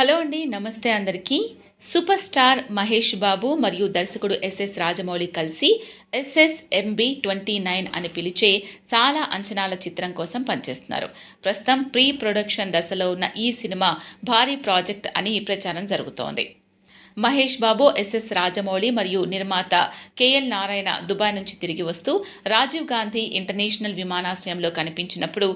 Hello అండి నమస్తే అందరికీ. సూపర్ స్టార్ మహేష్ బాబు మరియు దర్శకుడు ఎస్ఎస్ రాజమౌళి కలిసి ఎస్ఎస్ఎంబి ట్వంటీ నైన్ అని పిలిచే చాలా అంచనాల చిత్రం కోసం పనిచేస్తున్నారు. ప్రస్తుతం ప్రీ ప్రొడక్షన్ దశలో ఉన్న ఈ సినిమా భారీ ప్రాజెక్ట్ అని ప్రచారం జరుగుతోంది. మహేష్ బాబు ఎస్ఎస్ రాజమౌళి మరియు నిర్మాత కేఎల్ నారాయణ దుబాయ్ నుంచి తిరిగి వస్తూ రాజీవ్ గాంధీ ఇంటర్నేషనల్ విమానాశ్రయంలో కనిపించినప్పుడు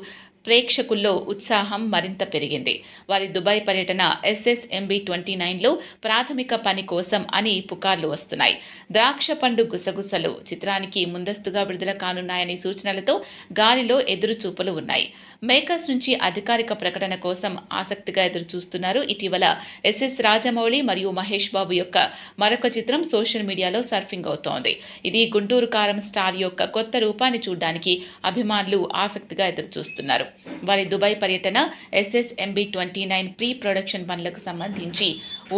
ప్రేక్షకుల్లో ఉత్సాహం మరింత పెరిగింది. వారి దుబాయ్ పర్యటన ఎస్ఎస్ఎంబి ట్వంటీ నైన్లో ప్రాథమిక పని కోసం అని పుకార్లు వస్తున్నాయి. ద్రాక్ష పండు గుసగుసలు చిత్రానికి ముందస్తుగా విడుదల కానున్నాయనే సూచనలతో గాలిలో ఎదురుచూపులు ఉన్నాయి. మేకర్స్ నుంచి అధికారిక ప్రకటన కోసం ఆసక్తిగా ఎదురు చూస్తున్నారు ఇటీవల ఎస్ఎస్ రాజమౌళి మరియు మహేష్ బాబు యొక్క మరొక చిత్రం సోషల్ మీడియాలో సర్ఫింగ్ అవుతోంది. ఇది గుంటూరు కారం స్టార్ యొక్క కొత్త రూపాన్ని చూడడానికి అభిమానులు ఆసక్తిగా ఎదురు చూస్తున్నారు వారి దుబాయ్ పర్యటన SSMB twenty nine pre production పనులకు సంబంధించి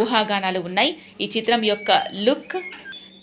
ఊహాగానాలు ఉన్నాయి. ఈ చిత్రం యొక్క లుక్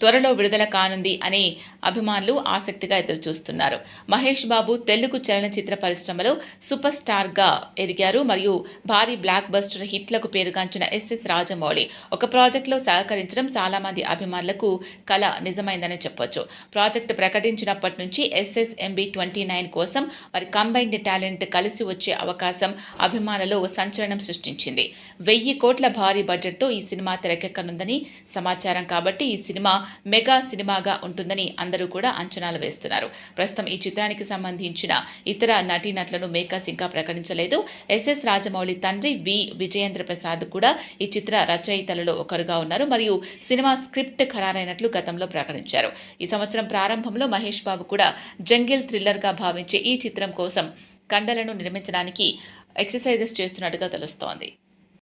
త్వరలో విడుదల కానుంది అని అభిమానులు ఆసక్తిగా ఎదురుచూస్తున్నారు. మహేష్ బాబు తెలుగు చలనచిత్ర పరిశ్రమలో సూపర్ స్టార్గా ఎదిగారు. మరియు భారీ బ్లాక్ బస్టర్ హిట్లకు పేరుగాంచిన ఎస్ఎస్ రాజమౌళి ఒక ప్రాజెక్టులో సహకరించడం చాలామంది అభిమానులకు కళ నిజమైందని చెప్పొచ్చు. ప్రాజెక్ట్ ప్రకటించినప్పటి నుంచి ఎస్ఎస్ ఎంబీ ట్వంటీ నైన్ కోసం మరి కంబైన్డ్ టాలెంట్ కలిసి వచ్చే అవకాశం అభిమానులలో సంచలనం సృష్టించింది. వెయ్యి కోట్ల భారీ బడ్జెట్తో ఈ సినిమా తెరకెక్కనుందని సమాచారం. కాబట్టి ఈ సినిమా మెగా సినిమాగా ఉంటుందని అందరూ కూడా అంచనాలు వేస్తున్నారు. ప్రస్తుతం ఈ చిత్రానికి సంబంధించిన ఇతర నటీనటులను మేకర్స్ ఇంకా ప్రకటించలేదు. ఎస్ఎస్ రాజమౌళి తండ్రి వి విజయేంద్ర ప్రసాద్ కూడా ఈ చిత్ర రచయితలలో ఒకరుగా ఉన్నారు. మరియు సినిమా స్క్రిప్ట్ ఖరారైనట్లు గతంలో ప్రకటించారు. ఈ సంవత్సరం ప్రారంభంలో మహేష్ బాబు కూడా జంగిల్ థ్రిల్లర్గా భావించే ఈ చిత్రం కోసం కండలను నిర్మించడానికి ఎక్సర్సైజెస్ చేస్తున్నట్టుగా తెలుస్తోంది.